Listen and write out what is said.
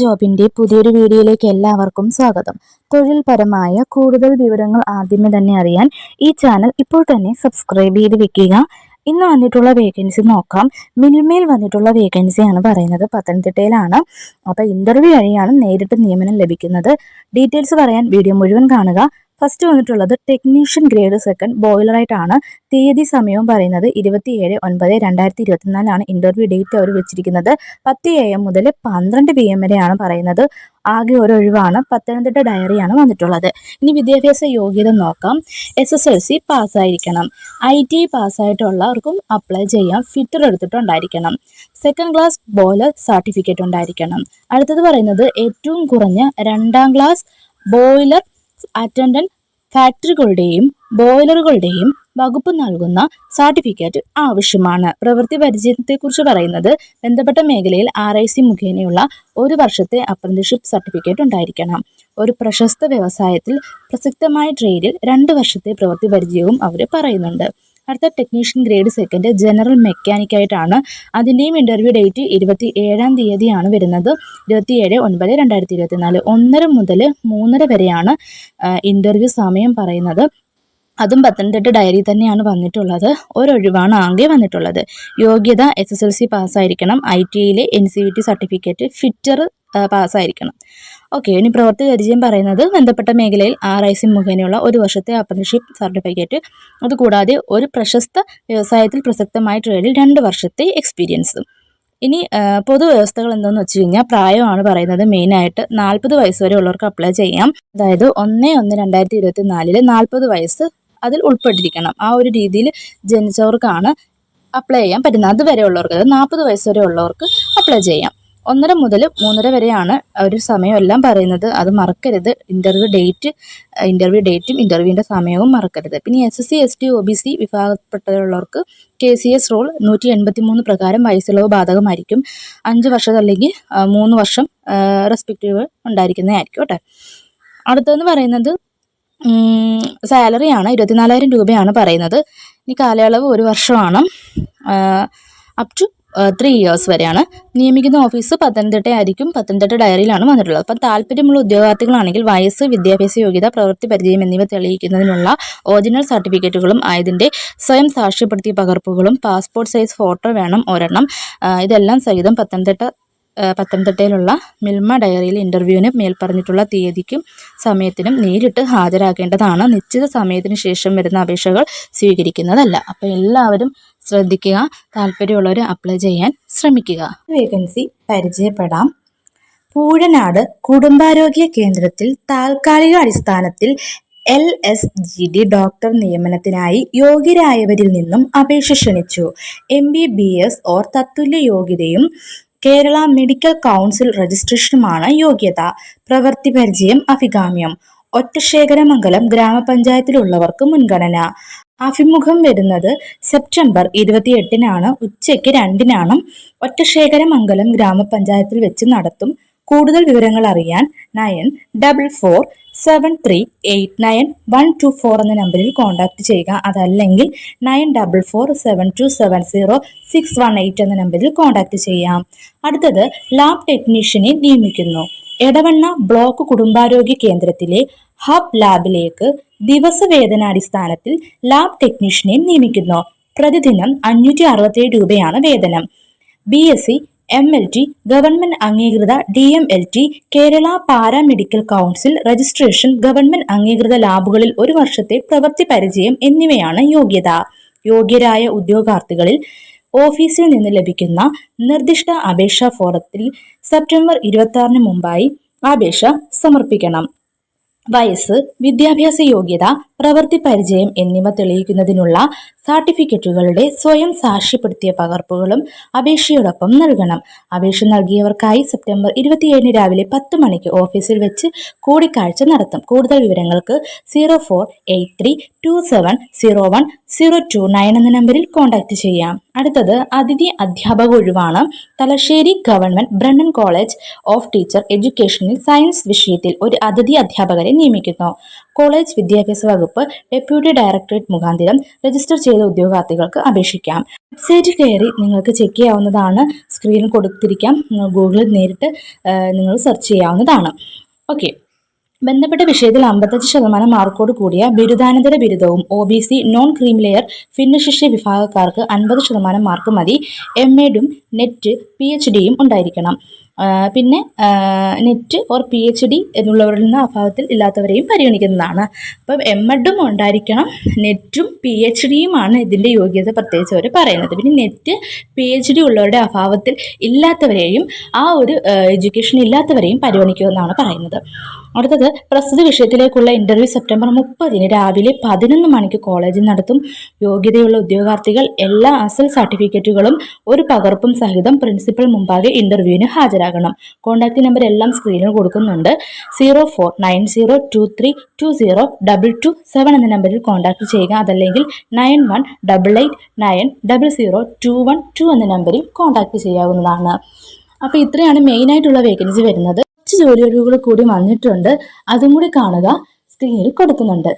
ജോബിന്റെ പുതിയൊരു വീഡിയോയിലേക്ക് എല്ലാവർക്കും സ്വാഗതം. തൊഴിൽപരമായ കൂടുതൽ വിവരങ്ങൾ ആദ്യമേ തന്നെ അറിയാൻ ഈ ചാനൽ ഇപ്പോൾ തന്നെ സബ്സ്ക്രൈബ് ചെയ്ത് വെക്കുക. ഇന്ന് വന്നിട്ടുള്ള വേക്കൻസി നോക്കാം. മിൽമേൽ വന്നിട്ടുള്ള വേക്കൻസിയാണ് പറയുന്നത്. പത്തനംതിട്ടയിലാണ്. അപ്പോൾ ഇന്റർവ്യൂ വഴിയാണ് നേരിട്ട് നിയമനം ലഭിക്കുന്നത്. ഡീറ്റെയിൽസ് പറയാൻ വീഡിയോ മുഴുവൻ കാണുക. ഫസ്റ്റ് വന്നിട്ടുള്ളത് ടെക്നീഷ്യൻ ഗ്രേഡ് സെക്കൻഡ് ബോയിലറായിട്ടാണ് തീയതി സമയവും പറയുന്നത് ഇരുപത്തിയേഴ് ഒൻപത് രണ്ടായിരത്തി ഇരുപത്തിനാലാണ് ഇന്റർവ്യൂ ഡേറ്റ് അവർ വെച്ചിരിക്കുന്നത് പത്ത് എ എം മുതൽ പന്ത്രണ്ട് പി എം വരെയാണ് പറയുന്നത്. ആകെ ഒരു ഒഴിവാണ്. പത്തനംതിട്ട ഡയറിയാണ് വന്നിട്ടുള്ളത്. ഇനി വിദ്യാഭ്യാസ യോഗ്യത നോക്കാം. എസ് എസ് എൽ സി പാസ്സായിരിക്കണം ഐ ടി പാസ്സായിട്ടുള്ളവർക്കും അപ്ലൈ ചെയ്യാം. ഫിറ്റർ എടുത്തിട്ടുണ്ടായിരിക്കണം. സെക്കൻഡ് ക്ലാസ് ബോയിലർ സർട്ടിഫിക്കറ്റ് ഉണ്ടായിരിക്കണം. അടുത്തത് പറയുന്നത് ഏറ്റവും കുറഞ്ഞ രണ്ടാം ക്ലാസ് ബോയിലർ അറ്റൻഡന്റ് ഫാക്ടറികളുടെയും ബോയിലറുകളുടെയും വകുപ്പ് നൽകുന്ന സർട്ടിഫിക്കറ്റ് ആവശ്യമാണ്. പ്രവൃത്തി പരിചയത്തെക്കുറിച്ച് പറയുന്നത് ബന്ധപ്പെട്ട മേഖലയിൽ ആർ ഐ സി മുഖേനയുള്ള ഒരു വർഷത്തെ അപ്രന്റിഷിപ്പ് സർട്ടിഫിക്കറ്റ് ഉണ്ടായിരിക്കണം. ഒരു പ്രശസ്ത വ്യവസായത്തിൽ പ്രസക്തമായ ട്രേഡിൽ രണ്ട് വർഷത്തെ പ്രവൃത്തി പരിചയവും അവർ പറയുന്നുണ്ട്. അടുത്ത technician grade second general mechanic ആയിട്ടാണ്. അതിന്റെയും ഇന്റർവ്യൂ ഡേറ്റ് ഇരുപത്തി ഏഴാം തീയതിയാണ് വരുന്നത്. ഇരുപത്തിയേഴ് ഒൻപത് രണ്ടായിരത്തി ഇരുപത്തിനാല് ഒന്നര മുതൽ മൂന്നര വരെയാണ് ഇന്റർവ്യൂ സമയം പറയുന്നത്. അതും പത്തനംതിട്ട ഡയറി തന്നെയാണ് വന്നിട്ടുള്ളത്. ഒരൊഴിവാണ് ആകെ വന്നിട്ടുള്ളത്. യോഗ്യത എസ് എസ് എൽ സി പാസ്സായിരിക്കണം I T ഐയിലെ N C V T certificate fitter പാസ്സായിരിക്കണം. Okay ഇനി പ്രവൃത്തി പരിചയം പറയുന്നത് ബന്ധപ്പെട്ട മേഖലയിൽ ആർ ഐ സി മുഖേനയുള്ള ഒരു വർഷത്തെ അപ്രന്റീഷിപ്പ് സർട്ടിഫിക്കറ്റ് അതുകൂടാതെ ഒരു പ്രശസ്ത വ്യവസായത്തിൽ പ്രസക്തമായ ട്രേഡിൽ രണ്ട് വർഷത്തെ എക്സ്പീരിയൻസും ഇനി പൊതുവ്യവസ്ഥകൾ എന്താണെന്ന് വെച്ച് കഴിഞ്ഞാൽ പ്രായമാണ് പറയുന്നത്. മെയിനായിട്ട് നാൽപ്പത് വയസ്സ് വരെ ഉള്ളവർക്ക് അപ്ലൈ ചെയ്യാം. അതായത് ഒന്ന് ഒന്ന് രണ്ടായിരത്തി ഇരുപത്തി നാലിൽ നാൽപ്പത് വയസ്സ് അതിൽ ഉൾപ്പെട്ടിരിക്കണം. ആ ഒരു രീതിയിൽ ജനിച്ചവർക്കാണ് അപ്ലൈ ചെയ്യാൻ പറ്റുന്നത്. അതുവരെ ഉള്ളവർക്ക് അതായത് നാൽപ്പത് വയസ്സ് വരെ ഉള്ളവർക്ക് അപ്ലൈ ചെയ്യാം. ഒന്നര മുതൽ മൂന്നര വരെയാണ് ഒരു സമയമെല്ലാം പറയുന്നത്. അത് മറക്കരുത്. ഇന്റർവ്യൂ ഡേറ്റ് ഇന്റർവ്യൂ ഡേറ്റും ഇന്റർവ്യൂവിന്റെ സമയവും മറക്കരുത്. പിന്നെ S S C S T O B C വിഭാഗത്തിൽപ്പെട്ടുള്ളവർക്ക് K C S rule നൂറ്റി എൺപത്തി മൂന്ന് പ്രകാരം വയസ്സിളവ് ബാധകമായിരിക്കും. അഞ്ച് വർഷം അല്ലെങ്കിൽ മൂന്ന് വർഷം റെസ്പെക്റ്റീവ് ഉണ്ടായിരിക്കുന്നതായിരിക്കും കേട്ടോ. അടുത്തതെന്ന് പറയുന്നത് സാലറിയാണ് ഇരുപത്തിനാലായിരം രൂപയാണ് പറയുന്നത്. ഇനി കാലയളവ് ഒരു വർഷമാണ്. അപ് ടു ത്രീ ഇയേഴ്സ് വരെയാണ്. നിയമിക്കുന്ന ഓഫീസ് പത്തനംതിട്ട ആയിരിക്കും. പത്തനംതിട്ട ഡയറിയിലാണ് വന്നിട്ടുള്ളത്. അപ്പം താല്പര്യമുള്ള ഉദ്യോഗാർത്ഥികളാണെങ്കിൽ വയസ്സ് വിദ്യാഭ്യാസ യോഗ്യത പ്രവൃത്തി പരിചയം എന്നിവ തെളിയിക്കുന്നതിനുള്ള ഒറിജിനൽ സർട്ടിഫിക്കറ്റുകളും ആയതിന്റെ സ്വയം സാക്ഷ്യപ്പെടുത്തിയ പകർപ്പുകളും പാസ്പോർട്ട് സൈസ് ഫോട്ടോ വേണം ഒരെണ്ണം. ഇതെല്ലാം സഹിതം പത്തനംതിട്ട പത്തനംതിട്ടയിലുള്ള മിൽമ ഡയറിയിൽ ഇന്റർവ്യൂവിന് മേൽപ്പറഞ്ഞിട്ടുള്ള തീയതിക്കും സമയത്തിനും നേരിട്ട് ഹാജരാക്കേണ്ടതാണ് നിശ്ചിത സമയത്തിന് ശേഷം വരുന്ന അപേക്ഷകൾ സ്വീകരിക്കുന്നതല്ല. അപ്പോൾ എല്ലാവരും ശ്രദ്ധിക്കുക താല്പര്യമുള്ളവർ അപ്ലൈ ചെയ്യാൻ ശ്രമിക്കുക. വേക്കൻസി പരിചയപ്പെടാം. പൂഴനാട് കുടുംബാരോഗ്യ കേന്ദ്രത്തിൽ താൽക്കാലിക അടിസ്ഥാനത്തിൽ L S G D doctor നിയമനത്തിനായി യോഗ്യരായവരിൽ നിന്നും അപേക്ഷ ക്ഷണിച്ചു. M B B S or തത്തുല്യ യോഗ്യതയും കേരള മെഡിക്കൽ കൗൺസിൽ രജിസ്ട്രേഷനുമാണ് യോഗ്യത. പ്രവൃത്തി പരിചയം അഭികാമ്യം. ഒറ്റശേഖരമംഗലം ഗ്രാമപഞ്ചായത്തിലുള്ളവർക്ക് മുൻഗണന. അഭിമുഖം വരുന്നത് സെപ്റ്റംബർ ഇരുപത്തിയെട്ടിനാണ്. ഉച്ചയ്ക്ക് രണ്ടിനാണ്. ഒറ്റശേഖരമംഗലം ഗ്രാമപഞ്ചായത്തിൽ വെച്ച് നടത്തും. കൂടുതൽ വിവരങ്ങൾ അറിയാൻ nine double four seven three eight nine one two four എന്ന നമ്പറിൽ കോൺടാക്ട് ചെയ്യുക. അതല്ലെങ്കിൽ nine double four seven two seven zero six one eight എന്ന നമ്പറിൽ കോൺടാക്ട് ചെയ്യാം. അടുത്തത് ലാബ് ടെക്നീഷ്യനെ നിയമിക്കുന്നു. എടവണ്ണ ബ്ലോക്ക് കുടുംബാരോഗ്യ കേന്ദ്രത്തിലെ ഹബ് ലാബിലേക്ക് ദിവസവേതനാടിസ്ഥാനത്തിൽ ലാബ് ടെക്നീഷ്യനെ നിയമിക്കുന്നു. പ്രതിദിനം അഞ്ഞൂറ്റി അറുപത്തേഴ് രൂപയാണ് വേതനം. B S C M L T government അംഗീകൃത D M L T Kerala paramedical council registration government അംഗീകൃത ലാബുകളിൽ ഒരു വർഷത്തെ പ്രവൃത്തി പരിചയം എന്നിവയാണ് യോഗ്യത. യോഗ്യരായ ഉദ്യോഗാർത്ഥികളിൽ ഓഫീസിൽ നിന്ന് ലഭിക്കുന്ന നിർദ്ദിഷ്ട അപേക്ഷാ ഫോറത്തിൽ സെപ്റ്റംബർ ഇരുപത്തി ആറിന് മുമ്പായി അപേക്ഷ സമർപ്പിക്കണം. വയസ്സ് വിദ്യാഭ്യാസ യോഗ്യത പ്രവൃത്തി പരിചയം എന്നിവ തെളിയിക്കുന്നതിനുള്ള സർട്ടിഫിക്കറ്റുകളുടെ സ്വയം സാക്ഷ്യപ്പെടുത്തിയ പകർപ്പുകളും അപേക്ഷയോടൊപ്പം നൽകണം. അപേക്ഷ നൽകിയവർക്കായി സെപ്റ്റംബർ ഇരുപത്തിയേഴിന് രാവിലെ പത്ത് മണിക്ക് ഓഫീസിൽ വെച്ച് കൂടിക്കാഴ്ച നടത്തും. കൂടുതൽ വിവരങ്ങൾക്ക് zero four eight three two seven zero one zero two nine എന്ന നമ്പറിൽ കോൺടാക്റ്റ് ചെയ്യാം. അടുത്തത് അതിഥി അധ്യാപക ഒഴിവാണ്. Thalassery government Brennan college of teacher എഡ്യൂക്കേഷനിൽ science വിഷയത്തിൽ ഒരു അതിഥി അധ്യാപകരെ നിയമിക്കുന്നു. കോളേജ് വിദ്യാഭ്യാസ വകുപ്പ് ഡെപ്യൂട്ടി ഡയറക്ടറേറ്റ് മുഖാന്തിരം രജിസ്റ്റർ ചെയ്ത ഉദ്യോഗാർത്ഥികൾക്ക് അപേക്ഷിക്കാം. വെബ്സൈറ്റ് കയറി നിങ്ങൾക്ക് ചെക്ക് ചെയ്യാവുന്നതാണ്. സ്ക്രീനിൽ കൊടുത്തിരിക്കാം. ഗൂഗിളിൽ നേരിട്ട് നിങ്ങൾ സെർച്ച് ചെയ്യാവുന്നതാണ്. ഓക്കെ. ബന്ധപ്പെട്ട വിഷയത്തിൽ അമ്പത്തഞ്ച് ശതമാനം മാർക്കോട് കൂടിയ ബിരുദാനന്തര ബിരുദവും O B C non cream layer ഭിന്നശിഷ്യ വിഭാഗക്കാർക്ക് അൻപത് ശതമാനം മാർക്ക് മതി. എം എഡും നെറ്റ് പി എച്ച് ഡിയും ഉണ്ടായിരിക്കണം. പിന്നെ NET or P H D എന്നുള്ളവരിൽ നിന്ന് അഭാവത്തിൽ ഇല്ലാത്തവരെയും പരിഗണിക്കുന്നതാണ്. അപ്പം എം എഡും ഉണ്ടായിരിക്കണം. നെറ്റും പി എച്ച് ഡിയുമാണ് ഇതിന്റെ യോഗ്യത പ്രത്യേകിച്ച് അവർ പറയുന്നത്. പിന്നെ നെറ്റ് പി എച്ച് ഡി ഉള്ളവരുടെ അഭാവത്തിൽ ഇല്ലാത്തവരെയും ആ ഒരു എഡ്യൂക്കേഷൻ ഇല്ലാത്തവരെയും പരിഗണിക്കുമെന്നാണ് പറയുന്നത്. അടുത്തത് പ്രസ്തുത വിഷയത്തിലേക്കുള്ള ഇന്റർവ്യൂ സെപ്റ്റംബർ മുപ്പതിന് രാവിലെ പതിനൊന്ന് മണിക്ക് കോളേജിൽ നടത്തും. യോഗ്യതയുള്ള ഉദ്യോഗാർത്ഥികൾ എല്ലാ അസൽ സർട്ടിഫിക്കറ്റുകളും ഒരു പകർപ്പും സഹിതം പ്രിൻസിപ്പൽ മുമ്പാകെ ഇന്റർവ്യൂവിന് ഹാജരാകണം കോൺടാക്റ്റ് നമ്പർ എല്ലാം സ്ക്രീനിൽ കൊടുക്കുന്നുണ്ട്. Zero four nine zero two three two zero double two seven എന്ന നമ്പറിൽ കോൺടാക്ട് ചെയ്യുക. അതല്ലെങ്കിൽ nine one double eight nine double zero two one two എന്ന നമ്പറിൽ കോൺടാക്ട് ചെയ്യാവുന്നതാണ്. അപ്പോൾ ഇത്രയാണ് മെയിനായിട്ടുള്ള വേക്കൻസി വരുന്നത്. കുറച്ച് ജോലി ഒഴിവുകൾ കൂടി വന്നിട്ടുണ്ട്. അതും കൂടി കാണുക. സ്ക്രീനിൽ കൊടുക്കുന്നുണ്ട്.